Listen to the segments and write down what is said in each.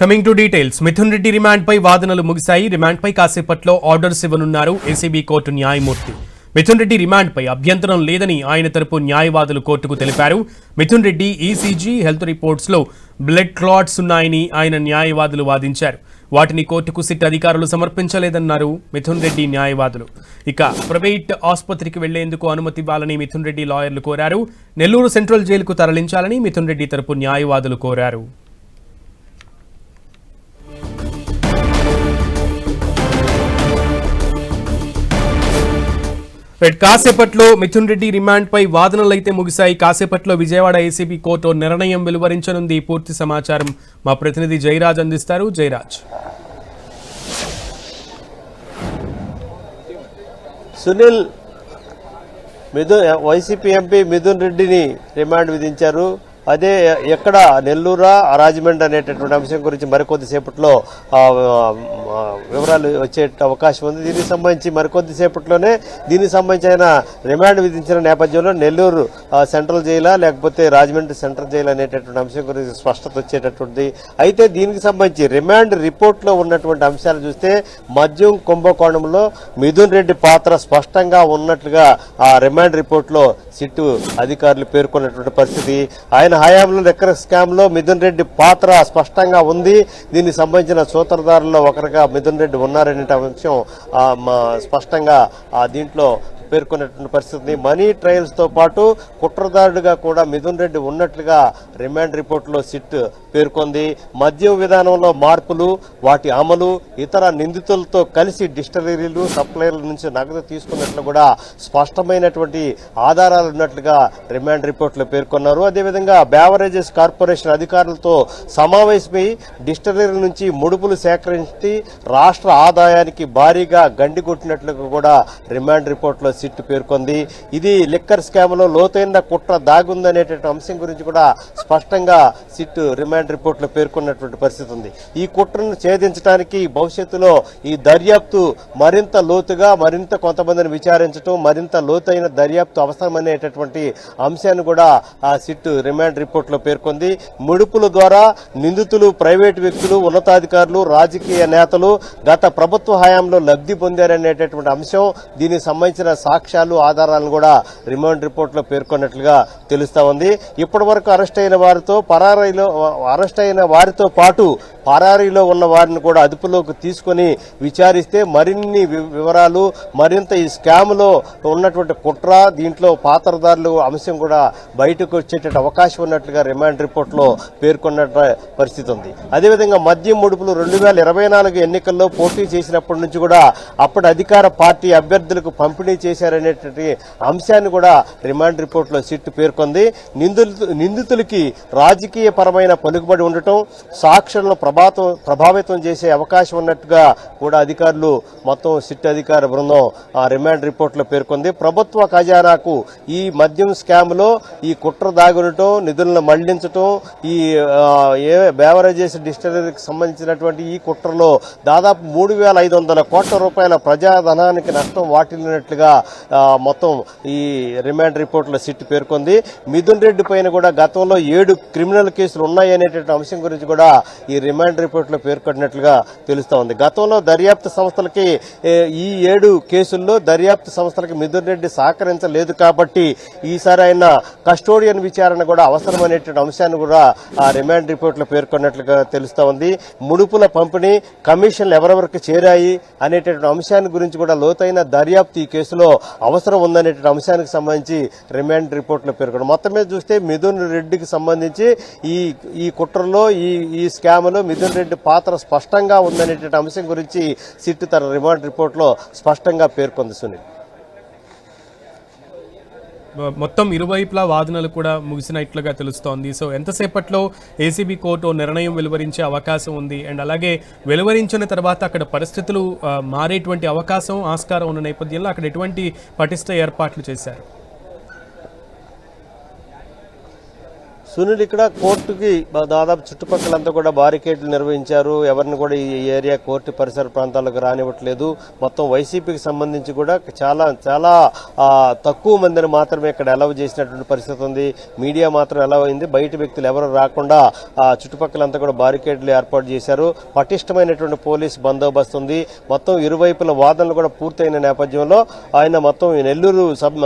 Coming to details Mithun Reddy రిమాండ్పై వాదనలు ముగిశాయి. రిమాండ్పై కాసేపట్లో ఆర్డర్స్ ఇవ్వనున్నారు ఏసీబీ కోర్టు న్యాయమూర్తి. మిథున్ రెడ్డి రిమాండ్పై అభ్యంతరం లేదని ఆయన తరపు న్యాయవాదులు కోర్టుకు తెలిపారు. మిథున్ రెడ్డి ఈసీజీ హెల్త్ రిపోర్ట్స్లో బ్లడ్ క్లాట్స్ ఉన్నాయని ఆయన న్యాయవాదులు వాదించారు. వాటిని కోర్టుకు సిట్ అధికారులు సమర్పించలేదన్నారు మిథున్ రెడ్డి న్యాయవాదులు. ఇక ప్రైవేట్ ఆసుపత్రికి వెళ్ళేందుకు అనుమతి ఇవ్వాలని మిథున్ రెడ్డి లాయర్లు కోరారు. నెల్లూరు సెంట్రల్ జైలుకు తరలించాలని మిథున్ రెడ్డి తరపు న్యాయవాదులు కోరారు. రైట్ కాసేపట్లో మిథున్ రెడ్డి రిమాండ్ పై వాదనలు అయితే ముగిశాయి. కాసేపట్లో విజయవాడ ఏసీబీ కోర్టు నిర్ణయం వెలువరించనుంది. పూర్తి సమాచారం మా ప్రతినిధి జయరాజ్ అందిస్తారు. జయరాజ్. సునీల్ మిథున్ వైసీపీ ఎంపీ మిథున్ రెడ్డిని రిమాండ్ విధించారు. అదే ఎక్కడ నెల్లూరా రాజమండ్రి అనేటటువంటి అంశం గురించి మరికొద్దిసేపట్లో వివరాలు వచ్చే అవకాశం ఉంది. దీనికి సంబంధించి మరికొద్దిసేపట్లోనే దీనికి సంబంధించిన రిమాండ్ విధించిన నేపథ్యంలో నెల్లూరు సెంట్రల్ జైలా లేకపోతే రాజమండ్రి సెంట్రల్ జైలు అనేటటువంటి అంశం గురించి స్పష్టత వచ్చేటటువంటిది అయితే దీనికి సంబంధించి రిమాండ్ రిపోర్ట్లో ఉన్నటువంటి అంశాలు చూస్తే మద్యం కుంభకోణంలో మిథున్ రెడ్డి పాత్ర స్పష్టంగా ఉన్నట్లుగా ఆ రిమాండ్ రిపోర్ట్లో సిట్టు అధికారులు పేర్కొన్నటువంటి పరిస్థితి. ఆయన హయాంలో లెక్కర్ స్కామ్లో మిథున్ రెడ్డి పాత్ర స్పష్టంగా ఉంది. దీనికి సంబంధించిన సూత్రధారుల్లో ఒకరిగా మిథున్ రెడ్డి ఉన్నారనే అంశం మా స్పష్టంగా ఆ దీంట్లో పేర్కొన్నటువంటి పరిస్థితి. మనీ ట్రయల్స్తో పాటు కుట్రదారుడిగా కూడా మిథున్ రెడ్డి ఉన్నట్లుగా రిమాండ్ రిపోర్ట్లో సిట్ పేర్కొంది. మద్యం విధానంలో మార్పులు వాటి అమలు ఇతర నిందితులతో కలిసి డిస్టలరీలు సప్లైర్ల నుంచి నగదు తీసుకున్నట్లు కూడా స్పష్టమైనటువంటి ఆధారాలు ఉన్నట్లుగా రిమాండ్ రిపోర్ట్లో పేర్కొన్నారు. అదేవిధంగా బ్యావరేజెస్ కార్పొరేషన్ అధికారులతో సమావేశమై డిస్టలరీ నుంచి ముడుపులు సేకరించి రాష్ట్ర ఆదాయానికి భారీగా గండి కొట్టినట్లుగా కూడా రిమాండ్ రిపోర్ట్లో సిట్ పేర్కొంది. ఇది లిక్కర్ స్కామ్లో లోతైన కుట్ర దాగుందనేటువంటి అంశం గురించి కూడా స్పష్టంగా సిట్ రిమాండ్ రిపోర్ట్లో పేర్కొన్నటువంటి పరిస్థితి ఉంది. ఈ కుట్రను ఛేదించడానికి భవిష్యత్తులో ఈ దర్యాప్తు మరింత లోతుగా మరింత కొంతమందిని విచారించడం మరింత లోతైన దర్యాప్తు అవసరమనేటటువంటి అంశాన్ని కూడా ఆ సిట్ రిమాండ్ రిపోర్ట్లో పేర్కొంది. ముడుపుల ద్వారా నిందితులు ప్రైవేటు వ్యక్తులు ఉన్నతాధికారులు రాజకీయ నేతలు గత ప్రభుత్వ హయాంలో లబ్ధి పొందారనేటటువంటి అంశం దీనికి సంబంధించిన సాక్ష్యాలు ఆధారాలను కూడా రిమాండ్ రిపోర్ట్లో పేర్కొన్నట్లుగా తెలుస్తా ఉంది. ఇప్పటి వరకు అరెస్ట్ అయిన వారితో పరారైలో అరెస్ట్ అయిన వారితో పాటు పరారీలో ఉన్న వారిని కూడా అదుపులోకి తీసుకొని విచారిస్తే మరిన్ని వి- వివరాలు మరింత ఈ స్కామ్లో ఉన్నటువంటి కుట్ర దీంట్లో పాత్రదారులు అంశం కూడా బయటకు వచ్చేటట్టు అవకాశం ఉన్నట్లుగా రిమాండ్ రిపోర్ట్లో పేర్కొన్న పరిస్థితి ఉంది. అదేవిధంగా మద్యం ముడుపులు రెండు వేల ఇరవై నాలుగు ఎన్నికల్లో పోటీ చేసినప్పటి నుంచి కూడా అప్పటి అధికార పార్టీ అభ్యర్థులకు పంపిణీ చేశారనేటువంటి అంశాన్ని కూడా రిమాండ్ రిపోర్ట్లో సిట్ పేర్కొంది. నిందితు నిందితులకి రాజకీయ పరమైన పలుకుబడి ఉండటం సాక్షులను ప్రభాతం ప్రభావితం చేసే అవకాశం ఉన్నట్టుగా కూడా అధికారులు మొత్తం సిట్ అధికార బృందం ఆ రిమాండ్ రిపోర్ట్లో పేర్కొంది. ప్రభుత్వ ఖజానాకు ఈ మద్యం స్కామ్లో ఈ కుట్ర దాగునటం నిధులను మళ్ళించటం ఈ ఏ బేవరేజెస్ డిస్టరీకి సంబంధించినటువంటి ఈ కుట్రలో దాదాపు మూడు వేల ఐదు వందల కోట్ల రూపాయల ప్రజాధనానికి నష్టం వాటిల్లినట్లుగా మొత్తం ఈ రిమాండ్ రిపోర్ట్లో సిట్ పేర్కొంది. మిథున్ రెడ్డి పైన కూడా గతంలో ఏడు క్రిమినల్ కేసులు అనేటువంటి అంశం గురించి కూడా ఈ రిమాండ్ రిపోర్ట్లో పేర్కొన్నట్లుగా తెలుస్తోంది ఉంది. గతంలో దర్యాప్తు సంస్థలకి ఈ ఏడు కేసుల్లో దర్యాప్తు సంస్థలకి మిథున్ రెడ్డి సహకరించలేదు కాబట్టి ఈసారి ఆయన కస్టోడియన్ విచారణ కూడా అవసరమనేటువంటి అంశాన్ని కూడా ఆ రిమాండ్ రిపోర్ట్లో పేర్కొన్నట్లుగా తెలుస్తూ ఉంది. ముడుపుల పంపిణీ కమిషన్లు ఎవరెవరికి చేరాయి అనేటటువంటి అంశాన్ని గురించి కూడా లోతైన దర్యాప్తు ఈ కేసులో అవసరం ఉందనేటువంటి అంశానికి సంబంధించి రిమాండ్ రిపోర్ట్లో పేర్కొన్నారు మొత్తం మీద చూస్తే మిథున్ రెడ్డికి సంబంధించి ఈ ఈ కుట్రలో ఈ ఈ స్కామ్లో మిథున్ రెడ్డి పాత్ర స్పష్టంగా ఉందనేటువంటి అంశం గురించి సిట్ తన రిమాండ్ రిపోర్ట్లో స్పష్టంగా పేర్కొంది సునీల్. మొత్తం ఇరువైపులా వాదనలు కూడా ముగిసినట్లుగా తెలుస్తోంది. సో ఎంతసేపట్లో ఏసీబీ కోర్టు నిర్ణయం వెలువరించే అవకాశం ఉంది. అండ్ అలాగే వెలువరించిన తర్వాత అక్కడ పరిస్థితులు మారేటువంటి అవకాశం ఆస్కారం ఉన్న నేపథ్యంలో అక్కడ ఎటువంటి పటిష్ట ఏర్పాట్లు చేశారు? సునీల్ ఇక్కడ కోర్టుకి దాదాపు చుట్టుపక్కలంతా కూడా బారికేడ్లు నిర్వహించారు. ఎవరిని కూడా ఈ ఏరియా కోర్టు పరిసర ప్రాంతాలకు రానివ్వట్లేదు. మొత్తం వైసీపీకి సంబంధించి కూడా చాలా చాలా తక్కువ మందిని మాత్రమే ఇక్కడ అలవ్ చేసినటువంటి పరిస్థితి ఉంది. మీడియా మాత్రం అలవ్ అయింది. బయట వ్యక్తులు ఎవరు రాకుండా చుట్టుపక్కల చుట్టుపక్కలంతా కూడా బారికేడ్లు ఏర్పాటు చేశారు. పటిష్టమైనటువంటి పోలీస్ బందోబస్తు ఉంది. మొత్తం ఇరువైపుల వాదనలు కూడా పూర్తయిన నేపథ్యంలో ఆయన మొత్తం ఈ నెల్లూరు సబ్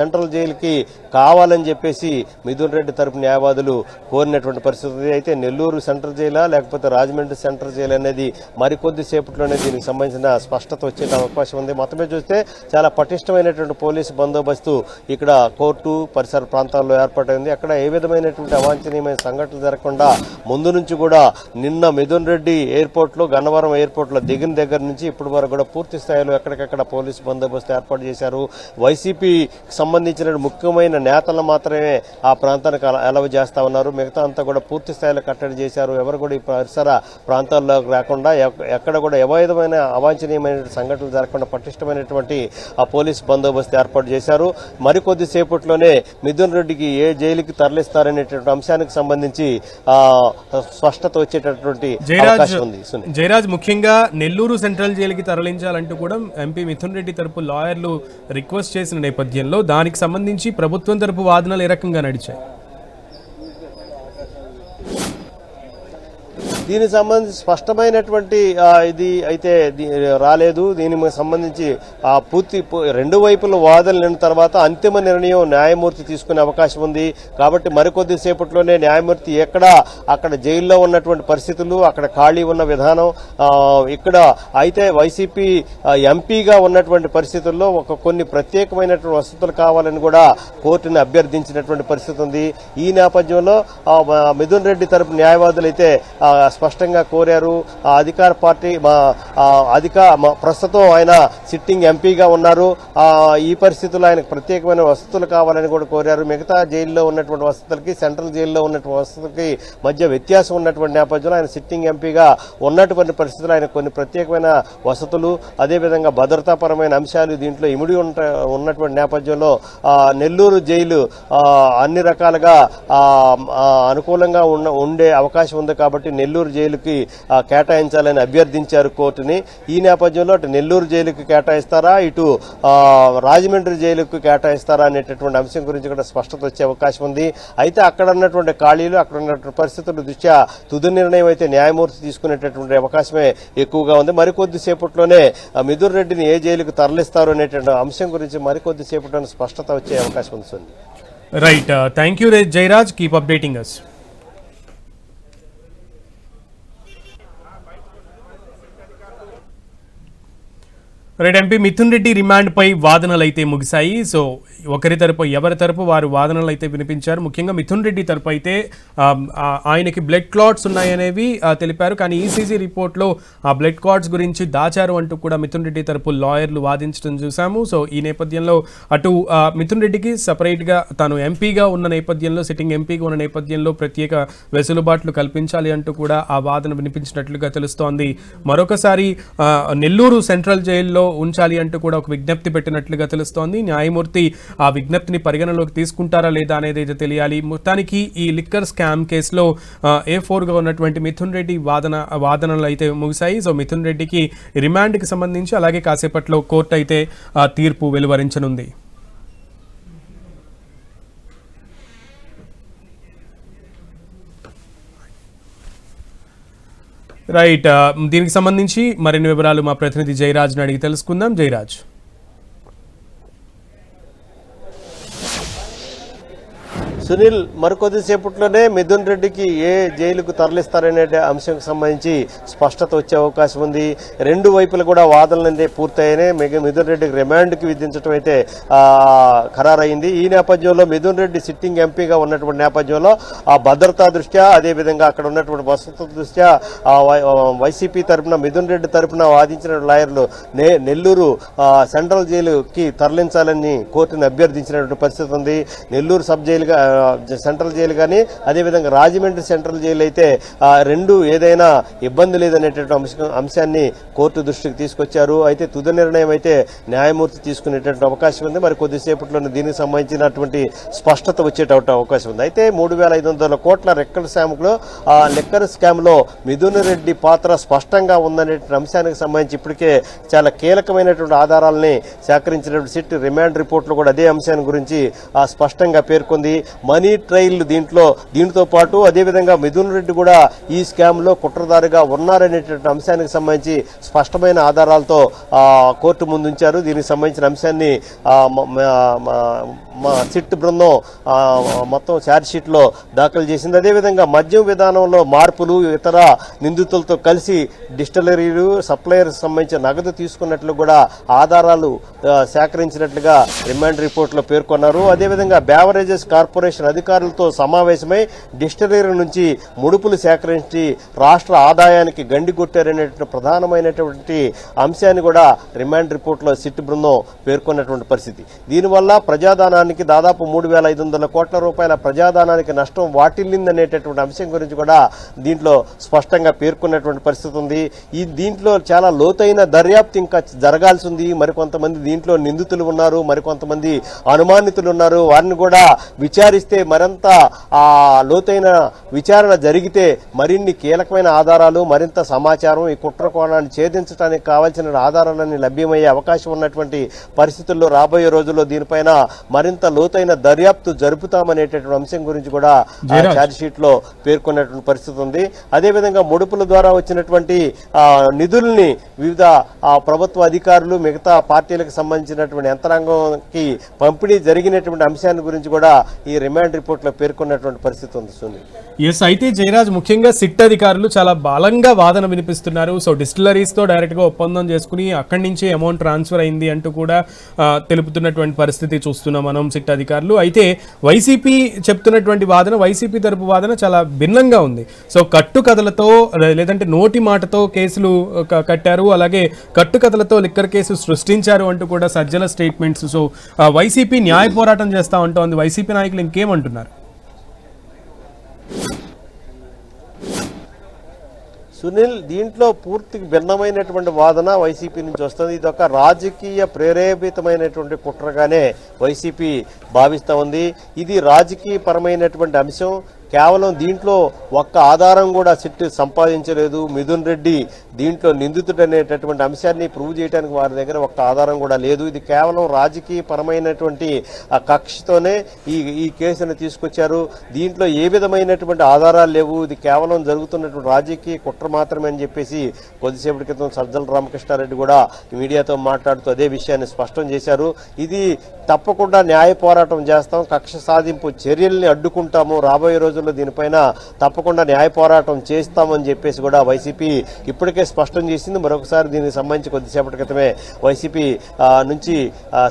సెంట్రల్ జైలుకి కావాలని చెప్పేసి మిథున్ రెడ్డి తరపు న్యాయవాదులు కోరినటువంటి పరిస్థితి అయితే నెల్లూరు సెంటర్ జైలా లేకపోతే రాజమండ్రి సెంటర్ జైలు అనేది మరికొద్ది సేపట్లోనే దీనికి సంబంధించిన స్పష్టత వచ్చే అవకాశం ఉంది. మొత్తమే చూస్తే చాలా పటిష్టమైనటువంటి పోలీసు బందోబస్తు ఇక్కడ కోర్టు పరిసర ప్రాంతాల్లో ఏర్పాటైంది. అక్కడ ఏ విధమైనటువంటి అవాంఛనీయమైన సంఘటనలు జరగకుండా ముందు నుంచి కూడా నిన్న మిథున్ రెడ్డి ఎయిర్పోర్ట్లో గన్నవరం ఎయిర్పోర్ట్లో దిగిన దగ్గర నుంచి ఇప్పటి వరకు కూడా పూర్తి స్థాయిలో ఎక్కడికక్కడ పోలీసు బందోబస్తు ఏర్పాటు చేశారు. వైసీపీకి సంబంధించిన ముఖ్యమైన నేతలను మాత్రమే ఆ ప్రాంతానికి అల- అలవ చేస్తా ఉన్నారు. మిగతా అంతా కూడా పూర్తి స్థాయిలో కట్టడి చేశారు. ఎవరు కూడా ఈ పరిసర ప్రాంతాల్లోకి రాకుండా ఎక్- ఎక్కడ కూడా విధమైన అవాంఛనీయమైన సంఘటనలు జరగకుండా పటిష్టమైనటువంటి ఆ పోలీస్ బందోబస్తు ఏర్పాటు చేశారు. మరికొద్ది సేపట్లోనే మిథున్ రెడ్డికి ఏ జైలుకి తరలిస్తారనేటువంటి అంశానికి సంబంధించి ఆ, స్పష్టత వచ్చేటటువంటి అవకాశం ఉంది. జయరాజ్ ముఖ్యంగా నెల్లూరు సెంట్రల్ జైలుకి తరలించాలంటూ కూడా ఎంపీ మిథున్ రెడ్డి తరపు లాయర్లు రిక్వెస్ట్ చేసిన నేపథ్యంలో దానికి సంబంధించి ప్రభుత్వం తరపు వాదనలు ఏ రకంగా నడిచాయి? దీనికి సంబంధించి స్పష్టమైనటువంటి ఇది అయితే దీ- రాలేదు. దీనికి సంబంధించి ఆ పూర్తి రెండు వైపుల వాదనలు విన్న తర్వాత అంతిమ నిర్ణయం న్యాయమూర్తి తీసుకునే అవకాశం ఉంది. కాబట్టి మరికొద్దిసేపట్లోనే న్యాయమూర్తి ఎక్కడ అక్కడ జైల్లో ఉన్నటువంటి పరిస్థితులు అక్కడ ఖాళీ ఉన్న విధానం ఇక్కడ అయితే వైసీపీ ఎంపీగా ఉన్నటువంటి పరిస్థితుల్లో ఒక కొన్ని ప్రత్యేకమైనటువంటి వసతులు కావాలని కూడా కోర్టుని అభ్యర్థించినటువంటి పరిస్థితి ఉంది. ఈ నేపథ్యంలో మిథున్ రెడ్డి తరపు న్యాయవాదులు అయితే స్పష్టంగా కోరారు. ఆ అధికార పార్టీ మా అధిక ప్రస్తుతం ఆయన సిట్టింగ్ ఎంపీగా ఉన్నారు. ఈ పరిస్థితుల్లో ఆయనకు ప్రత్యేకమైన వసతులు కావాలని కూడా కోరారు. మిగతా జైల్లో ఉన్నటువంటి వసతులకి సెంట్రల్ జైల్లో ఉన్నటువంటి వసతులకి మధ్య వ్యత్యాసం ఉన్నటువంటి నేపథ్యంలో ఆయన సిట్టింగ్ ఎంపీగా ఉన్నటువంటి పరిస్థితులు ఆయన కొన్ని ప్రత్యేకమైన వసతులు అదేవిధంగా భద్రతాపరమైన అంశాలు దీంట్లో ఇమిడి ఉన్నటువంటి నేపథ్యంలో నెల్లూరు జైలు అన్ని రకాలుగా అనుకూలంగా ఉన్న ఉండే అవకాశం ఉంది కాబట్టి నెల్లూరు జైలుకి కేటాయించాలని అభ్యర్థించారు కోర్టుని. ఈ నేపథ్యంలో అటు నెల్లూరు జైలుకి కేటాయిస్తారా ఇటు రాజమండ్రి జైలుకు కేటాయిస్తారా అనేటటువంటి అంశం గురించి కూడా స్పష్టత వచ్చే అవకాశం ఉంది. అయితే అక్కడ ఉన్నటువంటి ఖాళీలు అక్కడ ఉన్నటువంటి పరిస్థితుల దృష్ట్యా తుది నిర్ణయం అయితే న్యాయమూర్తి తీసుకునేటటువంటి అవకాశమే ఎక్కువగా ఉంది. మరికొద్దిసేపట్లోనే మిథున్ రెడ్డిని ఏ జైలుకు తరలిస్తారు అనేటువంటి అంశం గురించి మరికొద్దిసేపట్లోనే స్పష్టత వచ్చే అవకాశం ఉంది right thank you Jayaraj keep updating us right MP Mithun Reddy remand పై వాదనలు అయితే ముగిశాయి. సో ఒకరి తరపు ఎవరి తరపు వారు వాదనలు అయితే వినిపించారు. ముఖ్యంగా మిథున్ రెడ్డి తరపు అయితే ఆయనకి బ్లడ్ క్లాట్స్ ఉన్నాయనేవి తెలిపారు. కానీ ఈసీజీ రిపోర్ట్లో ఆ బ్లడ్ క్లాట్స్ గురించి దాచారు అంటూ కూడా మిథున్ రెడ్డి తరపు లాయర్లు వాదించడం చూసాము. సో ఈ నేపథ్యంలో అటు మిథున్ రెడ్డికి సపరేట్గా తాను ఎంపీగా ఉన్న నేపథ్యంలో సిట్టింగ్ ఎంపీగా ఉన్న నేపథ్యంలో ప్రత్యేక వెసులుబాట్లు కల్పించాలి అంటూ కూడా ఆ వాదన వినిపించినట్లుగా తెలుస్తోంది. మరొకసారి నెల్లూరు సెంట్రల్ జైల్లో ఉంచాలి అంటూ కూడా ఒక విజ్ఞప్తి పెట్టినట్లుగా తెలుస్తోంది. న్యాయమూర్తి ఆ విజ్ఞప్తిని పరిగణలోకి తీసుకుంటారా లేదా అనేది అయితే తెలియాలి. మొత్తానికి ఈ లిక్కర్ స్కామ్ కేసులో ఏ ఫోర్గా ఉన్నటువంటి మిథున్ రెడ్డి వాదన వాదనలు అయితే ముగిశాయి. సో మిథున్ రెడ్డికి రిమాండ్కి సంబంధించి అలాగే కాసేపట్లో కోర్టు అయితే తీర్పు వెలువరించనుంది. రైట్ దీనికి సంబంధించి మరిన్ని వివరాలు మా ప్రతినిధి జయరాజ్ని అడిగి తెలుసుకుందాం. జయరాజ్. సునీల్ మరికొద్ది సేపట్లోనే మిథున్ రెడ్డికి ఏ జైలుకు తరలిస్తారనే అంశంకి సంబంధించి స్పష్టత వచ్చే అవకాశం ఉంది. రెండు వైపులు కూడా వాదనలు పూర్తయినాయి మిగ- మిథున్ రెడ్డికి రిమాండ్కి విధించడం అయితే ఖరారైంది ఈ నేపథ్యంలో మిథున్ రెడ్డి సిట్టింగ్ ఎంపీగా ఉన్నటువంటి నేపథ్యంలో ఆ భద్రతా దృష్ట్యా అదేవిధంగా అక్కడ ఉన్నటువంటి వసతుల దృష్ట్యా వై- వైసీపీ తరపున మిథున్ రెడ్డి తరపున వాదించిన లాయర్లు నే నెల్లూరు సెంట్రల్ జైలుకి తరలించాలని కోర్టును అభ్యర్థించినటువంటి పరిస్థితి ఉంది. నెల్లూరు సబ్ జైలుగా సెంట్రల్ జైలు కానీ అదేవిధంగా రాజమండ్రి సెంట్రల్ జైలు అయితే రెండు ఏదైనా ఇబ్బంది లేదనేటటువంటి అంశం అంశాన్ని కోర్టు దృష్టికి తీసుకొచ్చారు. అయితే తుది నిర్ణయం అయితే న్యాయమూర్తి తీసుకునేటువంటి అవకాశం ఉంది. మరి కొద్దిసేపట్లోనే దీనికి సంబంధించినటువంటి స్పష్టత వచ్చేటువంటి అవకాశం ఉంది. అయితే మూడు వేల ఐదు వందల కోట్ల రెక్కల స్కామ్లో ఆ లెక్కర్ స్కామ్లో మిథున్ రెడ్డి పాత్ర స్పష్టంగా ఉందనే అంశానికి సంబంధించి ఇప్పటికే చాలా కీలకమైనటువంటి ఆధారాలని సేకరించినటువంటి సిట్ రిమాండ్ రిపోర్ట్లో కూడా అదే అంశాన్ని గురించి ఆ, స్పష్టంగా పేర్కొంది. మనీ ట్రయల్ దీంట్లో దీనితో పాటు అదేవిధంగా మిథున్ రెడ్డి కూడా ఈ స్కామ్లో కుట్రదారుగా ఉన్నారనేటువంటి అంశానికి సంబంధించి స్పష్టమైన ఆధారాలతో కోర్టు ముందుంచారు. దీనికి సంబంధించిన అంశాన్ని మా సిట్ బృందం మొత్తం ఛార్జ్షీట్లో దాఖలు చేసింది. అదేవిధంగా మద్యం విధానంలో మార్పులు ఇతర నిందితులతో కలిసి డిస్టిలరీలు సప్లయర్స్ సంబంధించిన నగదు తీసుకున్నట్లు కూడా ఆధారాలు సేకరించినట్లుగా రిమాండ్ రిపోర్ట్లో పేర్కొన్నారు. అదేవిధంగా బ్యావరేజెస్ కార్పొరేషన్ అధికారులతో సమావేశమై డిస్టరీల నుంచి ముడుపులు సేకరించి రాష్ట్ర ఆదాయానికి గండి కొట్టారనేటువంటి ప్రధానమైనటువంటి అంశాన్ని కూడా రిమాండ్ రిపోర్ట్లో సిట్ బృందం పేర్కొన్నటువంటి పరిస్థితి. దీనివల్ల ప్రజాదానానికి దాదాపు మూడు వేల ఐదు వందల కోట్ల రూపాయల ప్రజాదానానికి నష్టం వాటిల్లిందనేటటువంటి అంశం గురించి కూడా దీంట్లో స్పష్టంగా పేర్కొన్నటువంటి పరిస్థితి ఉంది. ఈ దీంట్లో చాలా లోతైన దర్యాప్తు ఇంకా జరగాల్సి ఉంది. మరికొంతమంది దీంట్లో నిందితులు ఉన్నారు. మరికొంతమంది అనుమానితులు ఉన్నారు. వారిని కూడా విచారిస్తే మరింత ఆ లోతైన విచారణ జరిగితే మరిన్ని కీలకమైన ఆధారాలు మరింత సమాచారం ఈ కుట్ర కోణాన్ని ఛేదించడానికి కావాల్సిన ఆధారాలన్నీ లభ్యమయ్యే అవకాశం ఉన్నటువంటి పరిస్థితుల్లో రాబోయే రోజుల్లో దీనిపైన మరింత లోతైన దర్యాప్తు జరుపుతామనేటటువంటి అంశం గురించి కూడా ఆ ఛార్జ్ షీట్లో పేర్కొన్నటువంటి పరిస్థితి ఉంది. అదేవిధంగా ముడుపుల ద్వారా వచ్చినటువంటి ఆ, నిధుల్ని వివిధ ప్రభుత్వ అధికారులు మిగతా పార్టీలకు సంబంధించినటువంటి యంత్రాంగంకి పంపిణీ జరిగినటువంటి అంశాన్ని గురించి కూడా ఈ రిమాండ్ రిపోర్ట్లో పేర్కొన్నటువంటి పరిస్థితి ఉంది సునీల్. ఎస్ అయితే జయరాజ్ ముఖ్యంగా సిట్ అధికారులు చాలా బలంగా వాదన వినిపిస్తున్నారు. సో డిస్టిలరీస్తో తో ఒప్పందం చేసుకుని అక్కడి నుంచే అమౌంట్ ట్రాన్స్ఫర్ అయింది అంటూ కూడా తెలుపుతున్నటువంటి పరిస్థితి చూస్తున్నాం మనం సిట్ అధికారులు. అయితే వైసీపీ చెప్తున్నటువంటి వాదన వైసీపీ తరపు వాదన చాలా భిన్నంగా ఉంది. సో కట్టు కథలతో లేదంటే నోటి మాటతో కేసులు కట్టారు. అలాగే కట్టు కథలతో లిక్కర్ కేసు సృష్టించారు అంటూ కూడా సజ్జల స్టేట్మెంట్స్. సో వైసీపీ న్యాయ పోరాటం చేస్తా ఉంటోంది. వైసీపీ నాయకులు ఇంకేమంటున్నారు? సునీల్ దీంట్లో పూర్తికి భిన్నమైనటువంటి వాదన వైసీపీ నుంచి వస్తుంది. ఇది ఒక రాజకీయ ప్రేరేపితమైనటువంటి కుట్రగానే వైసీపీ భావిస్తూ ఉంది. ఇది రాజకీయపరమైనటువంటి అంశం. కేవలం దీంట్లో ఒక్క ఆధారం కూడా సిట్ సంపాదించలేదు. మిథున్ రెడ్డి దీంట్లో నిందితుడు అనేటటువంటి అంశాన్ని ప్రూవ్ చేయడానికి వారి దగ్గర ఒక్క ఆధారం కూడా లేదు. ఇది కేవలం రాజకీయ పరమైనటువంటి ఆ కక్షతోనే ఈ ఈ కేసును తీసుకొచ్చారు. దీంట్లో ఏ విధమైనటువంటి ఆధారాలు లేవు. ఇది కేవలం జరుగుతున్నటువంటి రాజకీయ కుట్ర మాత్రమే అని చెప్పేసి కొద్దిసేపటి క్రితం సజ్జల రామకృష్ణారెడ్డి కూడా మీడియాతో మాట్లాడుతూ అదే విషయాన్ని స్పష్టం చేశారు. ఇది తప్పకుండా న్యాయ పోరాటం చేస్తాం. కక్ష సాధింపు చర్యల్ని అడ్డుకుంటాము. రాబోయే రోజుల్లో దీనిపైన తప్పకుండా న్యాయ పోరాటం చేస్తామని చెప్పేసి కూడా వైసీపీ ఇప్పటికే స్పష్టం చేసింది. మరొకసారి దీనికి సంబంధించి కొద్దిసేపటి క్రితమే వైసీపీ నుంచి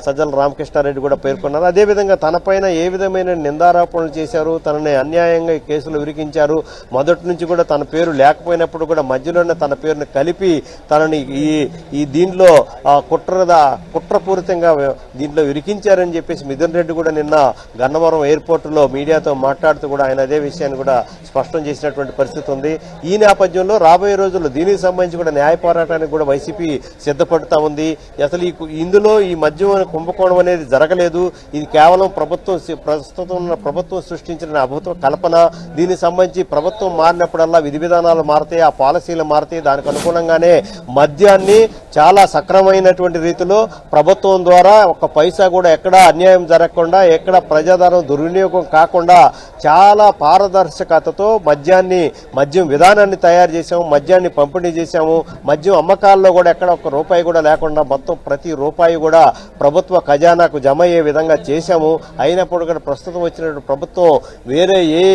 సజ్జల రామకృష్ణారెడ్డి కూడా పేర్కొన్నారు. అదేవిధంగా తనపైన ఏ విధమైన నిందారోపణలు చేశారు? తనని అన్యాయంగా ఈ కేసులు విరికించారు మొదటి నుంచి కూడా తన పేరు లేకపోయినప్పుడు కూడా మధ్యలోనే తన పేరుని కలిపి తనని ఈ ఈ దీనిలో ఆ, కుట్రద కుట్రపూరితంగా దీంట్లో విరికించారని చెప్పేసి మిథున్ రెడ్డి కూడా నిన్న గన్నవరం ఎయిర్పోర్టులో మీడియాతో మాట్లాడుతూ కూడా ఆయన అదే విషయాన్ని కూడా స్పష్టం చేసినటువంటి పరిస్థితి ఉంది. ఈ నేపథ్యంలో రాబోయే రోజుల్లో దీనికి సంబంధించి కూడా న్యాయ పోరాటానికి కూడా వైసీపీ సిద్ధపడుతూ ఉంది. అసలు ఈ ఇందులో ఈ మద్యం కుంభకోణం అనేది జరగలేదు. ఇది కేవలం ప్రభుత్వం ప్రస్తుతం ఉన్న ప్రభుత్వం సృష్టించిన అభూత కల్పన. దీనికి సంబంధించి ప్రభుత్వం మారినప్పుడల్లా విధి విధానాలు మారుతాయి ఆ పాలసీలు మారుతాయి దానికి అనుగుణంగానే మద్యాన్ని చాలా సక్రమైనటువంటి రీతిలో ప్రభుత్వం ద్వారా ఒక పైసా కూడా ఎక్కడ అన్యాయం జరగకుండా ఎక్కడ ప్రజాధనం దుర్వినియోగం కాకుండా చాలా పారదర్శకతతో మద్యాన్ని మద్యం విధానాన్ని తయారు చేసాము మద్యాన్ని పంపిణీ చేశాము. మద్యం అమ్మకాల్లో కూడా ఎక్కడ ఒక రూపాయి కూడా లేకుండా మొత్తం ప్రతి రూపాయి కూడా ప్రభుత్వ ఖజానాకు జమ అయ్యే విధంగా చేశాము. అయినప్పుడు కూడా ప్రస్తుతం వచ్చినటువంటి ప్రభుత్వం వేరే ఏ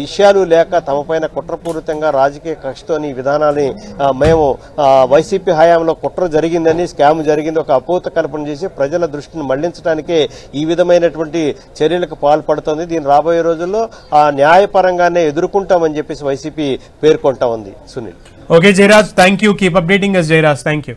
విషయాలు లేక తమపైన కుట్రపూరితంగా రాజకీయ కక్షతోని ఈ విధానాన్ని మేము వైసీపీ హయాంలో కుట్ర జరిగిందని స్కామ్ జరిగింది ఒక అపోత కల్పన చేసి ప్రజల దృష్టిని మళ్ళించడానికే ఈ విధమైనటువంటి చర్యలకు పాల్పడుతోంది. దీని రాబోయే రోజుల్లో ఆ న్యాయపరంగానే ఎదుర్కొంటామని చెప్పేసి వైసీపీ పేర్కొంటా ఉంది. Sunil. Okay Jayaraj thank you keep updating Jayaraj. Thank you